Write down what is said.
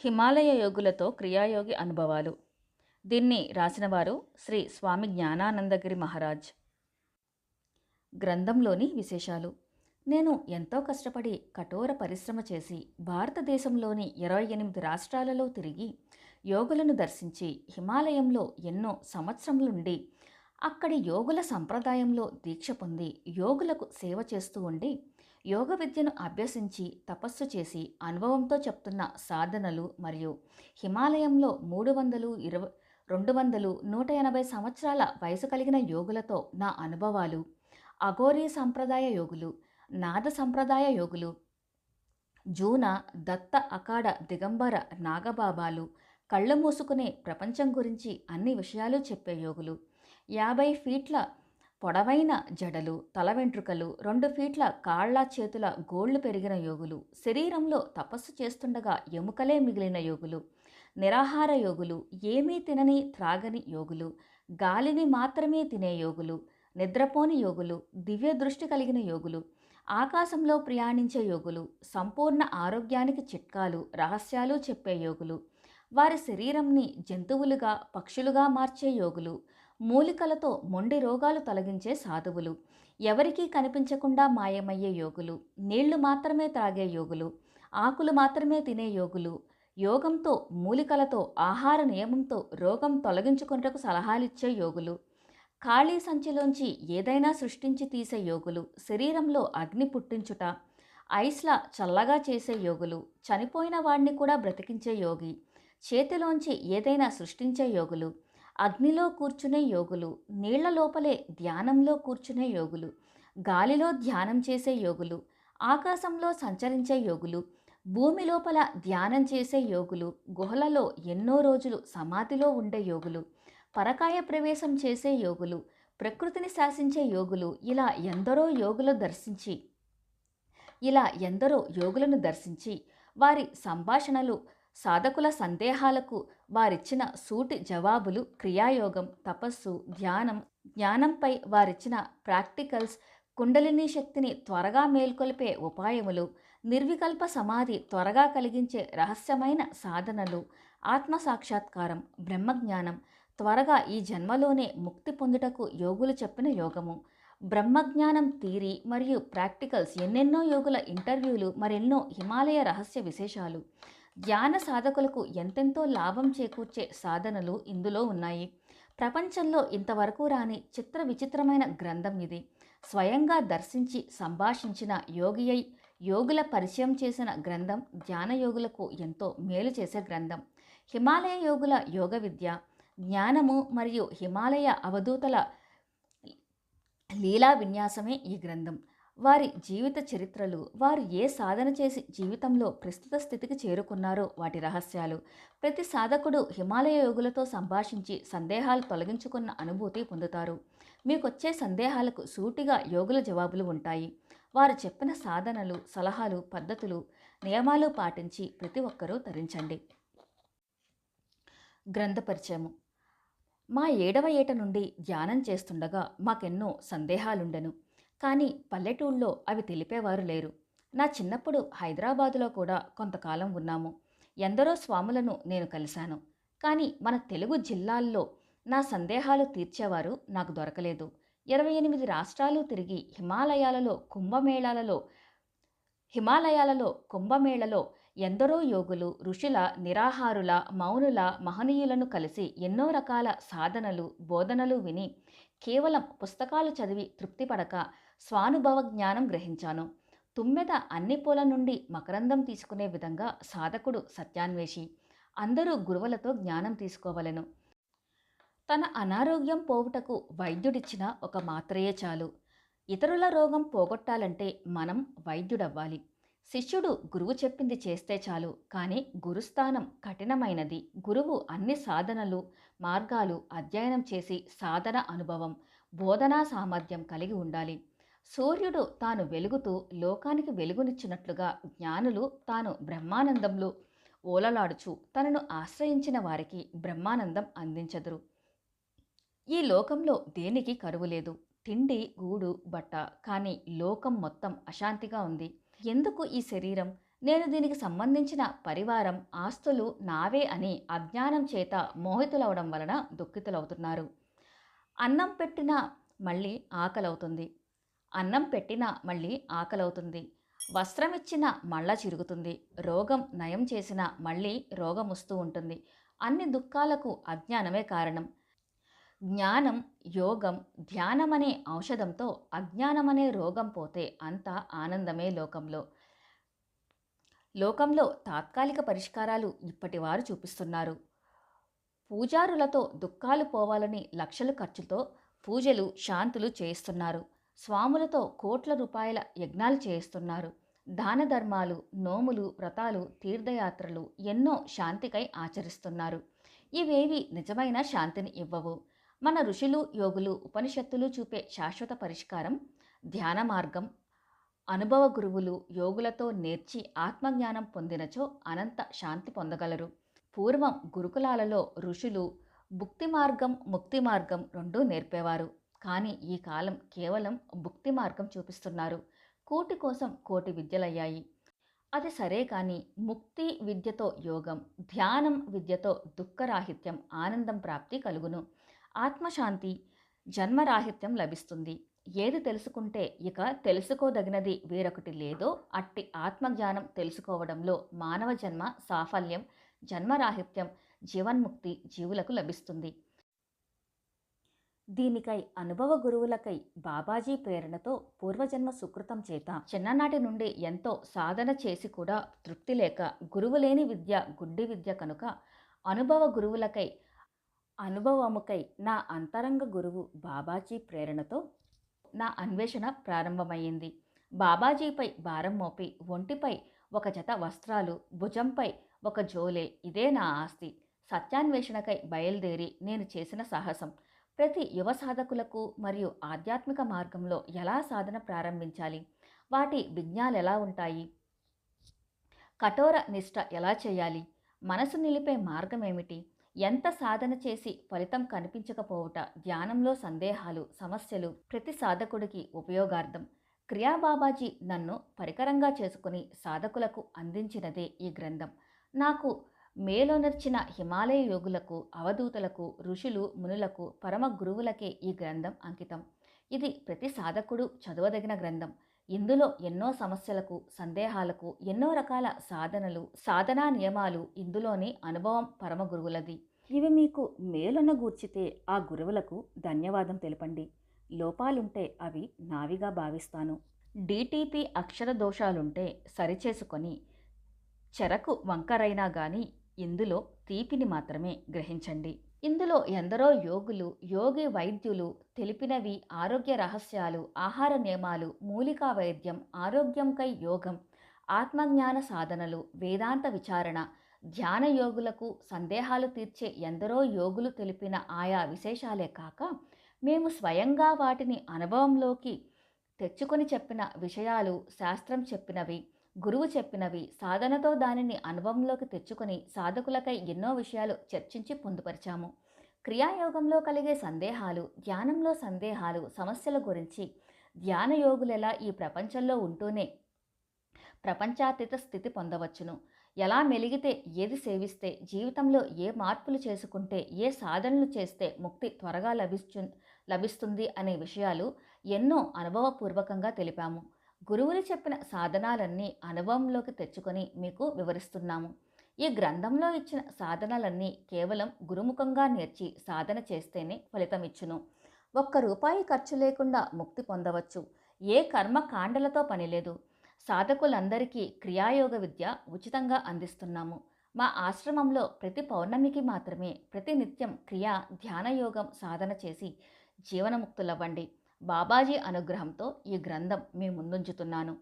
హిమాలయ యోగులతో క్రియాయోగి అనుభవాలు. దీన్ని రాసినవారు శ్రీ స్వామి జ్ఞానానందగిరి మహారాజ్. గ్రంథంలోని విశేషాలు. నేను ఎంతో కష్టపడి కఠోర పరిశ్రమ చేసి భారతదేశంలోని ఇరవై ఎనిమిది రాష్ట్రాలలో తిరిగి యోగులను దర్శించి హిమాలయంలో ఎన్నో సంవత్సరములుండి అక్కడి యోగుల సంప్రదాయంలో దీక్ష పొంది యోగులకు సేవ చేస్తూ ఉండి యోగ విద్యను అభ్యసించి తపస్సు చేసి అనుభవంతో చెప్తున్న సాధనలు మరియు హిమాలయంలో మూడు వందలు ఇరవై రెండు వందలు నూట ఎనభై సంవత్సరాల వయసు కలిగిన యోగులతో నా అనుభవాలు అఘోరీ సంప్రదాయ యోగులు నాద సంప్రదాయ యోగులు జూన దత్త అకాడ దిగంబర నాగబాబాలు కళ్ళు మూసుకునే ప్రపంచం గురించి అన్ని విషయాలు చెప్పే యోగులు. యాభై ఫీట్ల పొడవైన జడలు తల వెంట్రుకలు రెండు ఫీట్ల కాళ్ళ చేతుల గోళ్ళు పెరిగిన యోగులు శరీరంలో తపస్సు చేస్తుండగా ఎముకలే మిగిలిన యోగులు నిరాహార యోగులు ఏమీ తినని త్రాగని యోగులు గాలిని మాత్రమే తినే యోగులు నిద్రపోని యోగులు దివ్య దృష్టి కలిగిన యోగులు ఆకాశంలో ప్రయాణించే యోగులు సంపూర్ణ ఆరోగ్యానికి చిట్కాలు రహస్యాలు చెప్పే యోగులు వారి శరీరంని జంతువులుగా పక్షులుగా మార్చే యోగులు మూలికలతో మొండి రోగాలు తొలగించే సాధువులు. ఎవరికీ కనిపించకుండా మాయమయ్యే యోగులు నీళ్ళు మాత్రమే త్రాగే యోగులు ఆకులు మాత్రమే తినే యోగులు యోగంతో మూలికలతో ఆహార నియమంతో రోగం తొలగించుకున్నటకు సలహాలిచ్చే యోగులు ఖాళీ సంచిలోంచి ఏదైనా సృష్టించి తీసే యోగులు శరీరంలో అగ్ని పుట్టించుట ఐస్లా చల్లగా చేసే యోగులు చనిపోయిన వాడిని కూడా బ్రతికించే యోగి చేతిలోంచి ఏదైనా సృష్టించే యోగులు అగ్నిలో కూర్చునే యోగులు నీళ్ళ లోపలే ధ్యానంలో కూర్చునే యోగులు గాలిలో ధ్యానం చేసే యోగులు ఆకాశంలో సంచరించే యోగులు భూమి లోపల ధ్యానం చేసే యోగులు గుహలలో ఎన్నో రోజులు సమాధిలో ఉండే యోగులు పరకాయ ప్రవేశం చేసే యోగులు ప్రకృతిని శాసించే యోగులు ఇలా ఎందరో యోగులు దర్శించి ఇలా ఎందరో యోగులను దర్శించి వారి సంభాషణలు సాధకుల సందేహాలకు వారిచ్చిన సూటి జవాబులు క్రియాయోగం తపస్సు ధ్యానం జ్ఞానంపై వారిచ్చిన ప్రాక్టికల్స్ కుండలిని శక్తిని త్వరగా మేల్కొల్పే ఉపాయములు నిర్వికల్ప సమాధి త్వరగా కలిగించే రహస్యమైన సాధనలు ఆత్మ సాక్షాత్కారం బ్రహ్మజ్ఞానం త్వరగా ఈ జన్మలోనే ముక్తి పొందుటకు యోగులు చెప్పిన యోగము. బ్రహ్మజ్ఞానం థీరీ మరియు ప్రాక్టికల్స్ ఎన్నెన్నో యోగుల ఇంటర్వ్యూలు మరెన్నో హిమాలయ రహస్య విశేషాలు. ధ్యాన సాధకులకు ఎంతెంతో లాభం చేకూర్చే సాధనలు ఇందులో ఉన్నాయి. ప్రపంచంలో ఇంతవరకు రాని చిత్ర విచిత్రమైన గ్రంథం ఇది. స్వయంగా దర్శించి సంభాషించిన యోగి అయి యోగుల పరిచయం చేసిన గ్రంథం ధ్యాన యోగులకు ఎంతో మేలు చేసే గ్రంథం. హిమాలయ యోగుల యోగ విద్య జ్ఞానము మరియు హిమాలయ అవధూతల లీలా విన్యాసమే ఈ గ్రంథం. వారి జీవిత చరిత్రలు వారు ఏ సాధన చేసి జీవితంలో ప్రస్తుత స్థితికి చేరుకున్నారో వాటి రహస్యాలు. ప్రతి సాధకుడు హిమాలయ యోగులతో సంభాషించి సందేహాలు తొలగించుకున్న అనుభూతి పొందుతారు. మీకొచ్చే సందేహాలకు సూటిగా యోగుల జవాబులు ఉంటాయి. వారు చెప్పిన సాధనలు సలహాలు పద్ధతులు నియమాలు పాటించి ప్రతి ఒక్కరూ ధరించండి గ్రంథ పరిచయము. మా ఏడవ ఏట నుండి ధ్యానం చేస్తుండగా మాకెన్నో సందేహాలుండెను. కానీ పల్లెటూళ్ళలో అవి తెలిపేవారు లేరు. నా చిన్నప్పుడు హైదరాబాదులో కూడా కొంతకాలం ఉన్నాము. ఎందరో స్వాములను నేను కలిశాను. కానీ మన తెలుగు జిల్లాల్లో నా సందేహాలు తీర్చేవారు నాకు దొరకలేదు. ఇరవై ఎనిమిది రాష్ట్రాలు తిరిగి హిమాలయాలలో కుంభమేళాలలో హిమాలయాలలో కుంభమేళలో ఎందరో యోగులు ఋషుల నిరాహారుల మౌనుల మహనీయులను కలిసి ఎన్నో రకాల సాధనలు బోధనలు విని కేవలం పుస్తకాలు చదివి తృప్తిపడక స్వానుభవ జ్ఞానం గ్రహించాను. తుమ్మెద అన్ని పూల నుండి మకరందం తీసుకునే విధంగా సాధకుడు సత్యాన్వేషి. అందరూ గురువులతో జ్ఞానం తీసుకోవలెను. తన అనారోగ్యం పోవుటకు వైద్యుడిచ్చిన ఒక మాత్రయే చాలు. ఇతరుల రోగం పోగొట్టాలంటే మనం వైద్యుడవ్వాలి. శిష్యుడు గురువు చెప్పింది చేస్తే చాలు కానీ గురుస్థానం కఠినమైనది. గురువు అన్ని సాధనలు మార్గాలు అధ్యయనం చేసి సాధన అనుభవం బోధనా సామర్థ్యం కలిగి ఉండాలి. సూర్యుడు తాను వెలుగుతూ లోకానికి వెలుగునిచ్చినట్లుగా జ్ఞానులు తాను బ్రహ్మానందంలో ఓలలాడుచు తనను ఆశ్రయించిన వారికి బ్రహ్మానందం అందించదురు. ఈ లోకంలో దేనికి కరువు లేదు. తిండి గూడు బట్ట కానీ లోకం మొత్తం అశాంతిగా ఉంది. ఎందుకు ఈ శరీరం? నేను దీనికి సంబంధించిన పరివారం ఆస్తులు నావే అని అజ్ఞానం చేత మోహితులవడం వలన దుఃఖితులవుతున్నారు. అన్నం పెట్టినా మళ్ళీ ఆకలవుతుంది. అన్నం పెట్టినా మళ్ళీ ఆకలవుతుంది. వస్త్రం ఇచ్చిన మళ్ళా చిరుగుతుంది. రోగం నయం చేసిన మళ్ళీ రోగం వస్తూ ఉంటుంది. అన్ని దుఃఖాలకు అజ్ఞానమే కారణం. జ్ఞానం యోగం ధ్యానమనే ఔషధంతో అజ్ఞానమనే రోగం పోతే అంతా ఆనందమే లోకంలో. లోకంలో తాత్కాలిక పరిష్కారాలు ఇప్పటివారు చూపిస్తున్నారు. పూజారులతో దుఃఖాలు పోవాలని లక్షల ఖర్చుతో పూజలు శాంతులు చేయిస్తున్నారు. స్వాములతో కోట్ల రూపాయల యజ్ఞాలు చేయిస్తున్నారు. దాన ధర్మాలు నోములు వ్రతాలు తీర్థయాత్రలు ఎన్నో శాంతికై ఆచరిస్తున్నారు. ఇవేవి నిజమైన శాంతిని ఇవ్వవు. మన ఋషులు యోగులు ఉపనిషత్తులు చూపే శాశ్వత పరిష్కారం ధ్యాన మార్గం అనుభవ గురువులు యోగులతో నేర్చి ఆత్మజ్ఞానం పొందినచో అనంత శాంతి పొందగలరు. పూర్వం గురుకులాలలో ఋషులు భుక్తి మార్గం ముక్తి మార్గం రెండూ నేర్పేవారు. కానీ ఈ కాలం కేవలం భుక్తి మార్గం చూపిస్తున్నారు. కోటి కోసం కోటి విద్యలయ్యాయి. అది సరే కానీ ముక్తి విద్యతో యోగం ధ్యానం విద్యతో దుఃఖరాహిత్యం ఆనందం ప్రాప్తి కలుగును. ఆత్మశాంతి జన్మరాహిత్యం లభిస్తుంది. ఏది తెలుసుకుంటే ఇక తెలుసుకోదగినది వేరొకటి లేదో అట్టి ఆత్మజ్ఞానం తెలుసుకోవడంలో మానవ జన్మ సాఫల్యం జన్మరాహిత్యం జీవన్ముక్తి జీవులకు లభిస్తుంది. దీనికై అనుభవ గురువులకై బాబాజీ ప్రేరణతో పూర్వజన్మ సుకృతం చేత చిన్ననాటి నుండి ఎంతో సాధన చేసి కూడా తృప్తి లేక గురువులేని విద్య గుడ్డి విద్య కనుక అనుభవ గురువులకై అనుభవముకై నా అంతరంగ గురువు బాబాజీ ప్రేరణతో నా అన్వేషణ ప్రారంభమైంది బాబాజీపై భారం మోపి ఒంటిపై ఒక జత వస్త్రాలు భుజంపై ఒక జోలే ఇదే నా ఆస్తి. సత్యాన్వేషణకై బయలుదేరి నేను చేసిన సాహసం. ప్రతి యువ సాధకులకు మరియు ఆధ్యాత్మిక మార్గంలో ఎలా సాధన ప్రారంభించాలి? వాటి విజ్ఞాలు ఎలా ఉంటాయి? కఠోర నిష్ట ఎలా చేయాలి? మనసు నిలిపే మార్గం ఏమిటి ఎంత సాధన చేసి ఫలితం కనిపించకపోవుట ధ్యానంలో సందేహాలు సమస్యలు ప్రతి సాధకుడికి ఉపయోగార్థం. క్రియాబాబాజీ నన్ను పరికరంగా చేసుకుని సాధకులకు అందించినదే ఈ గ్రంథం. నాకు మేలోనర్చిన హిమాలయ యోగులకు అవధూతలకు ఋషులు మునులకు పరమ గురువులకే ఈ గ్రంథం అంకితం. ఇది ప్రతి సాధకుడు చదవదగిన గ్రంథం. ఇందులో ఎన్నో సమస్యలకు సందేహాలకు ఎన్నో రకాల సాధనలు సాధనా నియమాలు ఇందులోని అనుభవం పరమ గురువులది. ఇవి మీకు మేలున గూర్చితే ఆ గురువులకు ధన్యవాదం తెలపండి. లోపాలుంటే అవి నావిగా భావిస్తాను. డిటిపి అక్షర దోషాలుంటే సరిచేసుకొని చెరకు వంకరైనా గాని ఇందులో తీపిని మాత్రమే గ్రహించండి. ఇందులో ఎందరో యోగులు యోగి వైద్యులు తెలిపినవి ఆరోగ్య రహస్యాలు ఆహార నియమాలు మూలికా వైద్యం ఆరోగ్యంకై యోగం ఆత్మజ్ఞాన సాధనలు వేదాంత విచారణ ధ్యాన యోగులకు సందేహాలు తీర్చే ఎందరో యోగులు తెలిపిన ఆయా విశేషాలే కాక మేము స్వయంగా వాటిని అనుభవంలోకి తెచ్చుకొని చెప్పిన విషయాలు శాస్త్రం చెప్పినవి గురువు చెప్పినవి సాధనతో దానిని అనుభవంలోకి తెచ్చుకొని సాధకులకై ఎన్నో విషయాలు చర్చించి పొందుపరిచాము. క్రియాయోగంలో కలిగే సందేహాలు ధ్యానంలో సందేహాలు సమస్యల గురించి ధ్యాన యోగులెలా ఈ ప్రపంచంలో ఉంటూనే ప్రపంచాతీత స్థితి పొందవచ్చును. ఎలా మెలిగితే ఏది సేవిస్తే జీవితంలో ఏ మార్పులు చేసుకుంటే ఏ సాధనలు చేస్తే ముక్తి త్వరగా లభిస్తు లభిస్తుంది అనే విషయాలు ఎన్నో అనుభవపూర్వకంగా తెలిపాము. గురువులు చెప్పిన సాధనాలన్నీ అనుభవంలోకి తెచ్చుకొని మీకు వివరిస్తున్నాము. ఈ గ్రంథంలో ఇచ్చిన సాధనలన్నీ కేవలం గురుముఖంగా నేర్చి సాధన చేస్తేనే ఫలితమిచ్చును. ఒక్క రూపాయి ఖర్చు లేకుండా ముక్తి పొందవచ్చు. ఏ కర్మ కాండలతో పనిలేదు సాధకులందరికీ క్రియాయోగ విద్య ఉచితంగా అందిస్తున్నాము. మా ఆశ్రమంలో ప్రతి పౌర్ణమికి మాత్రమే ప్రతి నిత్యం క్రియా ధ్యానయోగం సాధన చేసి జీవనముక్తులవ్వండి. బాబాజీ అనుగ్రహంతో ఈ గ్రంథం మీ ముందుంచుతున్నాను.